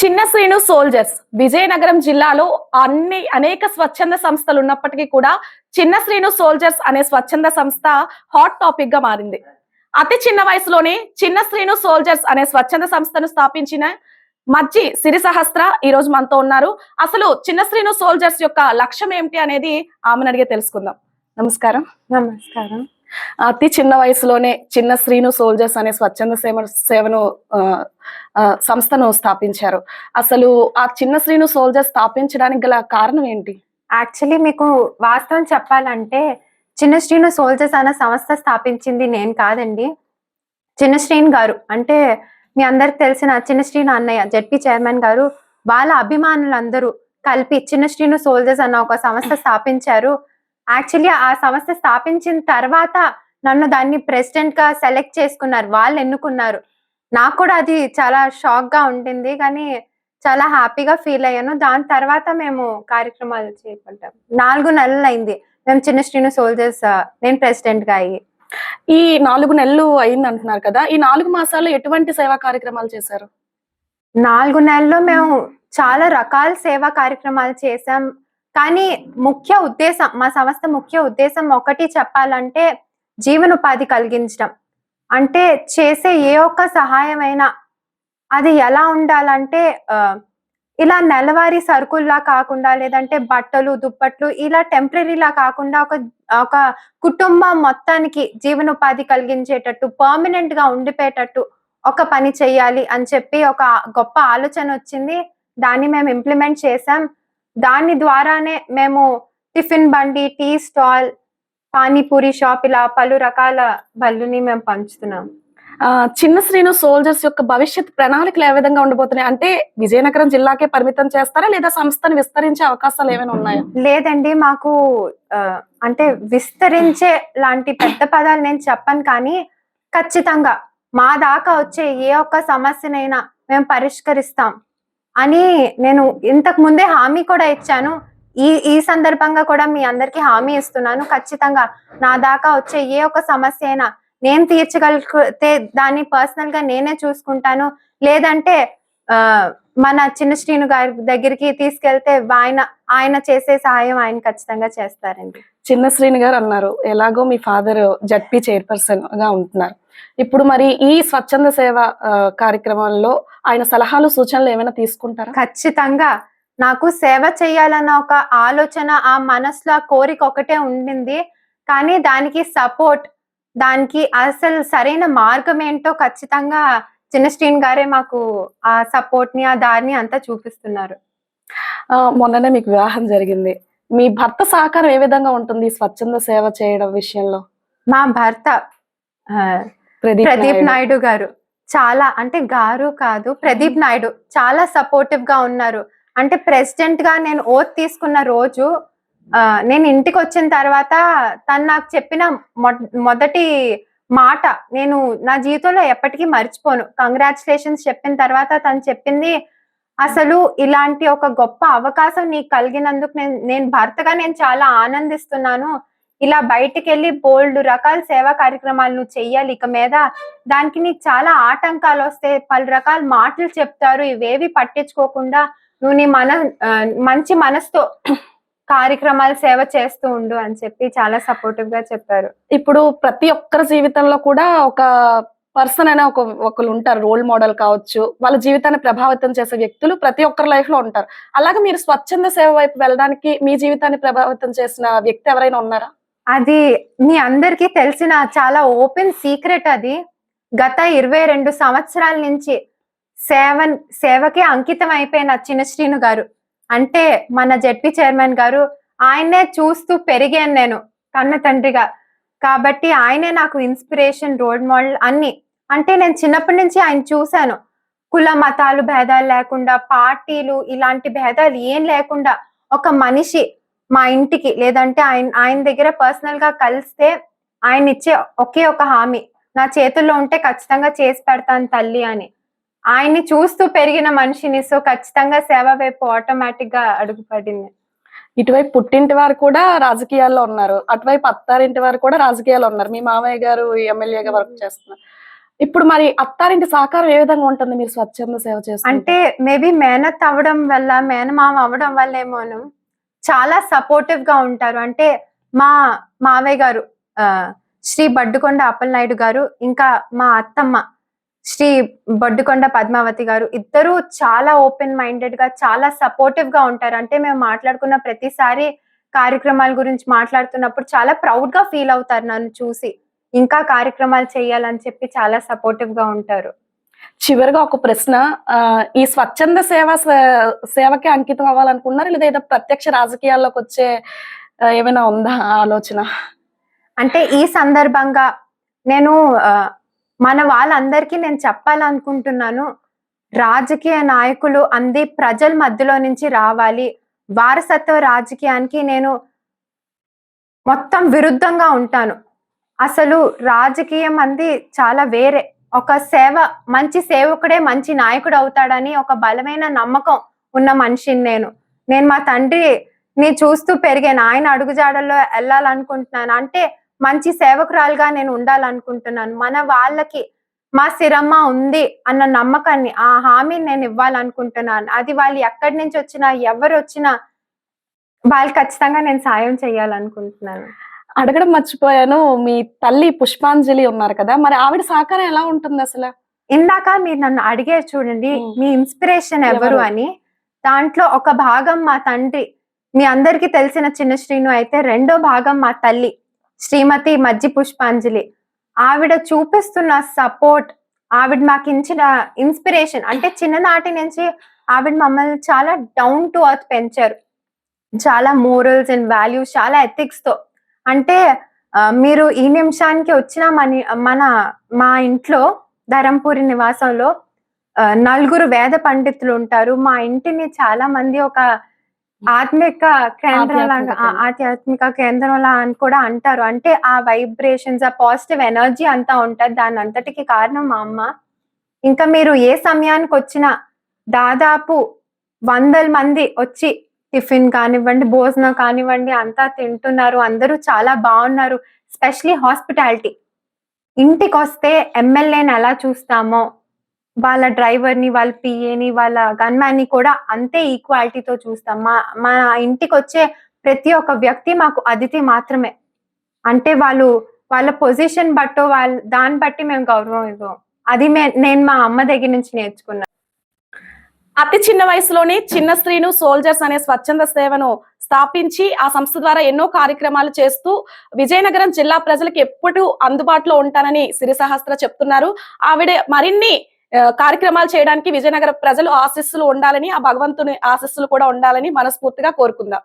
చిన్న శ్రీను సోల్జర్స్ విజయనగరం జిల్లాలో అన్ని అనేక స్వచ్ఛంద సంస్థలు ఉన్నప్పటికీ కూడా చిన్న శ్రీను సోల్జర్స్ అనే స్వచ్ఛంద సంస్థ హాట్ టాపిక్గా మారింది. అతి చిన్న వయసులోనే చిన్న శ్రీను సోల్జర్స్ అనే స్వచ్ఛంద సంస్థను స్థాపించిన మజ్జి సిరి సహస్ర ఈ రోజు మనతో ఉన్నారు. అసలు చిన్న శ్రీను సోల్జర్స్ యొక్క లక్ష్యం ఏమిటి అనేది ఆమెను అడిగే తెలుసుకుందాం. నమస్కారం. నమస్కారం. అతి చిన్న వయసులోనే చిన్న శ్రీను సోల్జర్స్ అనే స్వచ్ఛంద సేవ సేవను సంస్థను స్థాపించారు. అసలు ఆ చిన్న శ్రీను సోల్జర్స్ స్థాపించడానికి గల కారణం ఏంటి? యాక్చువల్లీ మీకు వాస్తవం చెప్పాలంటే చిన్న శ్రీను సోల్జర్స్ అన్న సంస్థ స్థాపించింది నేను కాదండి. చిన్న శ్రీను గారు అంటే మీ అందరికి తెలిసిన చిన్న శ్రీను అన్నయ్య జడ్పీ చైర్మన్ గారు వాళ్ళ అభిమానులందరూ కలిపి చిన్న శ్రీను సోల్జర్స్ అన్న ఒక సంస్థ స్థాపించారు. యాక్చువల్లీ ఆ సంస్థ స్థాపించిన తర్వాత నన్ను దాన్ని ప్రెసిడెంట్గా సెలెక్ట్ చేసుకున్నారు. వాళ్ళు ఎన్నుకున్నారు. నాకు కూడా అది చాలా షాక్గా ఉంటుంది కానీ చాలా హ్యాపీగా ఫీల్ అయ్యాను. దాని తర్వాత మేము కార్యక్రమాలు చేపట్టాం. నాలుగు నెలలు అయింది. మేము చిన్న శ్రీను సోల్జర్స్ నేను ప్రెసిడెంట్గా అయ్యి. ఈ నాలుగు నెలలు అయింది అంటున్నారు కదా. ఈ నాలుగు మాసాల్లో ఎటువంటి సేవా కార్యక్రమాలు చేశారు? నాలుగు నెలల్లో మేము చాలా రకాల సేవా కార్యక్రమాలు చేసాం కానీ ముఖ్య ఉద్దేశం మా సంస్థ ముఖ్య ఉద్దేశం ఒకటి చెప్పాలంటే జీవనోపాధి కలిగించడం. అంటే చేసే ఏ ఒక్క సహాయమైనా అది ఎలా ఉండాలంటే ఇలా నెలవారీ సరుకుల్లా కాకుండా లేదంటే బట్టలు దుప్పట్లు ఇలా టెంపరీలా కాకుండా ఒక ఒక కుటుంబం మొత్తానికి జీవనోపాధి కలిగించేటట్టు పర్మనెంట్గా ఉండిపోయేటట్టు ఒక పని చెయ్యాలి అని చెప్పి ఒక గొప్ప ఆలోచన వచ్చింది దాన్ని మేము ఇంప్లిమెంట్ చేసాం దాని ద్వారానే మేము టిఫిన్ బండి టీ స్టాల్ పానీపూరి షాప్ ఇలా పలు రకాల బళ్ళుని మేము పంచుతున్నాం. చిన్న శ్రీను సోల్జర్స్ యొక్క భవిష్యత్ ప్రణాళికలు ఏ విధంగా ఉండబోతున్నాయి? అంటే విజయనగరం జిల్లాకే పరిమితం చేస్తారా లేదా సంస్థను విస్తరించే అవకాశాలు ఏమైనా ఉన్నాయా? లేదండి మాకు అంటే విస్తరించే లాంటి పెద్ద పదాలు నేను చెప్పను కానీ ఖచ్చితంగా మా దాకా వచ్చే ఏ ఒక్క సమస్యనైనా మేము పరిష్కరిస్తాం. అని నేను ఇంతకు ముందే హామీ కూడా ఇచ్చాను. ఈ ఈ సందర్భంగా కూడా మీ అందరికీ హామీ ఇస్తున్నాను. ఖచ్చితంగా నా దాకా వచ్చే ఏ ఒక్క సమస్య అయినా నేను తీర్చగలిగితే దాన్ని పర్సనల్గా నేనే చూసుకుంటాను. లేదంటే మన చిన్న శ్రీను గారి దగ్గరికి తీసుకెళ్తే ఆయన ఆయన చేసే సహాయం ఆయన ఖచ్చితంగా చేస్తారండి. చిన్న శ్రీని గారు అన్నారు ఎలాగో మీ ఫాదర్ జడ్పీ చైర్పర్సన్గా ఉంటున్నారు. ఇప్పుడు మరి ఈ స్వచ్ఛంద సేవ ఆ, కార్యక్రమాల్లో ఆయన సలహాలు సూచనలు ఏమైనా తీసుకుంటారా? ఖచ్చితంగా. నాకు సేవ చేయాలన్న ఒక ఆలోచన ఆ మనసులో ఆ కోరిక ఒకటే ఉండింది. కానీ దానికి సపోర్ట్ దానికి అసలు సరైన మార్గం ఏంటో ఖచ్చితంగా చిన్న శ్రీన్ గారే మాకు ఆ సపోర్ట్ని ఆ దారిని అంతా చూపిస్తున్నారు. మొన్ననే మీకు వివాహం జరిగింది. మీ భర్త సహకారం ఏ విధంగా ఉంటుంది స్వచ్ఛంద సేవ చేయడం విషయంలో? మా భర్త ప్రదీప్ నాయుడు. గారు. చాలా అంటే గారు కాదు ప్రదీప్ నాయుడు చాలా సపోర్టివ్గా ఉన్నారు. అంటే ప్రెసిడెంట్గా నేను ఓత్ తీసుకున్న రోజు నేను ఇంటికి వచ్చిన తర్వాత తను నాకు చెప్పిన మొదటి మాట. నేను నా జీవితంలో ఎప్పటికీ మర్చిపోను. కంగ్రాచులేషన్స్ చెప్పిన తర్వాత తను చెప్పింది అసలు ఇలాంటి ఒక గొప్ప అవకాశం నీకు కలిగినందుకు నేను నేను భర్తగా నేను చాలా ఆనందిస్తున్నాను. ఇలా బయటికి వెళ్ళి బోల్డ్ రకాల సేవా కార్యక్రమాలు నువ్వు చెయ్యాలి. ఇక మీద దానికి నీకు చాలా ఆటంకాలు వస్తాయి పలు రకాల మాటలు చెప్తారు. ఇవేవి పట్టించుకోకుండా నువ్వు నీ మన మంచి మనసుతో కార్యక్రమాలు సేవ చేస్తూ ఉండు అని చెప్పి చాలా సపోర్టివ్గా చెప్పారు. ఇప్పుడు ప్రతి ఒక్కరి జీవితంలో కూడా ఒక పర్సన్ అనే ఒక ఒకరు ఉంటారు రోల్ మోడల్ కావచ్చు వాళ్ళ జీవితాన్ని ప్రభావితం చేసే వ్యక్తులు ప్రతి ఒక్కరి లైఫ్లో ఉంటారు. అలాగే మీరు స్వచ్ఛంద సేవ వైపు వెళ్ళడానికి మీ జీవితాన్ని ప్రభావితం చేసిన వ్యక్తి ఎవరైనా ఉన్నారా? అది మీ అందరికీ తెలిసిన చాలా ఓపెన్ సీక్రెట్ అది. గత ఇరవై రెండు సంవత్సరాల నుంచి సేవ సేవకే అంకితం అయిపోయిన చిన్న శ్రీను గారు. అంటే మన జడ్పీ చైర్మన్ గారు ఆయనే చూస్తూ పెరిగాను నేను కన్న తండ్రిగా. కాబట్టి ఆయనే నాకు ఇన్స్పిరేషన్ రోల్ మోడల్ అన్ని. అంటే నేను చిన్నప్పటి నుంచి ఆయన చూశాను. కుల మతాలు భేదాలు లేకుండా పార్టీలు ఇలాంటి భేదాలు ఏం లేకుండా ఒక మనిషి మా ఇంటికి లేదంటే ఆయన ఆయన దగ్గర పర్సనల్గా కలిస్తే ఆయన ఇచ్చే ఒకే ఒక హామీ. నా చేతుల్లో ఉంటే ఖచ్చితంగా చేసి పెడతాను తల్లి అని. ఆయన్ని చూస్తూ పెరిగిన మనిషిని సో ఖచ్చితంగా సేవ వైపు ఆటోమేటిక్గా అడుగుపడింది. ఇటువైపు పుట్టింటి వారు కూడా రాజకీయాల్లో ఉన్నారు. అటువైపు అత్తారింటి వారు కూడా రాజకీయాల్లో ఉన్నారు. మీ మామయ్య గారు ఎమ్మెల్యేగా వర్క్ చేస్తున్నారు. ఇప్పుడు మరి అత్తారింటి సహకారం ఏ విధంగా ఉంటుంది? మీరు స్వచ్ఛంద సేవ చేస్తుంటే? అంటే మేబీ మేనత్ అవ్వడం వల్ల మేనమామ అవ్వడం వల్ల ఏమోను చాలా సపోర్టివ్గా ఉంటారు. అంటే మా మావయ్య గారు ఆ, శ్రీ బడ్డుకొండ అప్పలనాయుడు గారు ఇంకా మా అత్తమ్మ శ్రీ బొడ్డుకొండ పద్మావతి గారు ఇద్దరు చాలా ఓపెన్ మైండెడ్గా చాలా సపోర్టివ్గా ఉంటారు. అంటే మేము మాట్లాడుకున్న ప్రతిసారి కార్యక్రమాల గురించి మాట్లాడుతున్నప్పుడు చాలా ప్రౌడ్గా ఫీల్ అవుతారు నన్ను చూసి. ఇంకా కార్యక్రమాలు చేయాలని చెప్పి చాలా సపోర్టివ్గా ఉంటారు. చివరిగా ఒక ప్రశ్న ఈ స్వచ్ఛంద సేవ సేవకి అంకితం అవ్వాలనుకున్నారు లేదా ఏదో ప్రత్యక్ష రాజకీయాల్లోకి వచ్చే ఏమైనా ఉందా ఆలోచన? అంటే ఈ సందర్భంగా నేను మన వాళ్ళందరికీ నేను చెప్పాలనుకుంటున్నాను రాజకీయ నాయకులు అంది ప్రజల మధ్యలో నుంచి రావాలి. వారసత్వ రాజకీయానికి నేను మొత్తం విరుద్ధంగా ఉంటాను. అసలు రాజకీయం అంది చాలా వేరే. ఒక సేవ మంచి సేవకుడే మంచి నాయకుడు అవుతాడని ఒక బలమైన నమ్మకం ఉన్న మనిషిని నేను. నేను మా తండ్రిని చూస్తూ పెరిగాను. ఆయన అడుగుజాడల్లో వెళ్ళాలనుకుంటున్నాను. అంటే మంచి సేవకురాలుగా నేను ఉండాలనుకుంటున్నాను. మన వాళ్ళకి మా సిరమ్మ ఉంది అన్న నమ్మకాన్ని ఆ హామీని నేను ఇవ్వాలనుకుంటున్నాను. అది వాళ్ళు ఎక్కడి నుంచి వచ్చినా ఎవరు వచ్చినా వాళ్ళు ఖచ్చితంగా నేను సాయం చేయాలనుకుంటున్నాను. అడగడం మర్చిపోయాను. మీ తల్లి పుష్పాంజలి ఉన్నారు కదా మరి ఆవిడ సహకారం ఎలా ఉంటుంది అసలు? ఇందాక మీరు నన్ను అడిగారు చూడండి. మీ ఇన్స్పిరేషన్ ఎవరు? అని. దాంట్లో ఒక భాగం మా తండ్రి మీ అందరికీ తెలిసిన చిన్న శ్రీను అయితే రెండో భాగం మా తల్లి. శ్రీమతి మజ్జి పుష్పాంజలి. ఆవిడ చూపిస్తున్న సపోర్ట్ ఆవిడ మాకు ఇచ్చిన ఇన్స్పిరేషన్ అంటే చిన్ననాటి నుంచి ఆవిడ మమ్మల్ని చాలా డౌన్ టు అర్త్ పెంచారు. చాలా మోరల్స్ అండ్ వాల్యూస్ చాలా ఎథిక్స్తో. అంటే మీరు ఈ నిమిషానికి వచ్చిన మన మన మా ఇంట్లో ధరంపూరి నివాసంలో నలుగురు వేద పండితులు ఉంటారు. మా ఇంటిని చాలా మంది ఒక ఆత్మిక కేంద్రం లాగా ఆధ్యాత్మిక కేంద్రంలా అని కూడా అంటారు. అంటే ఆ వైబ్రేషన్స్ ఆ పాజిటివ్ ఎనర్జీ అంతా ఉంటది. దాని అంతటికి కారణం మా అమ్మ. ఇంకా మీరు ఏ సమయానికి వచ్చినా దాదాపు వందల మంది వచ్చి టిఫిన్ కానివ్వండి భోజనం కానివ్వండి అంతా తింటున్నారు. అందరూ చాలా బాగున్నారు. స్పెషలీ హాస్పిటాలిటీ ఇంటికి వస్తే ఎమ్మెల్యేని ఎలా చూస్తామో వాళ్ళ డ్రైవర్ని వాళ్ళ పిఏని వాళ్ళ గన్మ్యాన్ని కూడా అంతే ఈక్వాలిటీతో చూస్తాం. మా మా ఇంటికి వచ్చే ప్రతి ఒక్క వ్యక్తి మాకు అతిథి మాత్రమే. అంటే వాళ్ళు వాళ్ళ పొజిషన్ బట్టో వాళ్ళ దాన్ని బట్టి మేము గౌరవం ఇవ్వం. అది మే నేను మా అమ్మ దగ్గర నుంచి నేర్చుకున్నా. అతి చిన్న వయసులోనే చిన్న స్త్రీను సోల్జర్స్ అనే స్వచ్ఛంద సేవను స్థాపించి ఆ సంస్థ ద్వారా ఎన్నో కార్యక్రమాలు చేస్తూ విజయనగరం జిల్లా ప్రజలకు ఎప్పుడు అందుబాటులో ఉంటానని సిరిసహస్ర చెప్తున్నారు. ఆవిడ మరిన్ని కార్యక్రమాలు చేయడానికి విజయనగర ప్రజలు ఆశస్సులు ఉండాలని ఆ భగవంతుని ఆశస్సులు కూడా ఉండాలని మనస్ఫూర్తిగా కోరుకుందాం.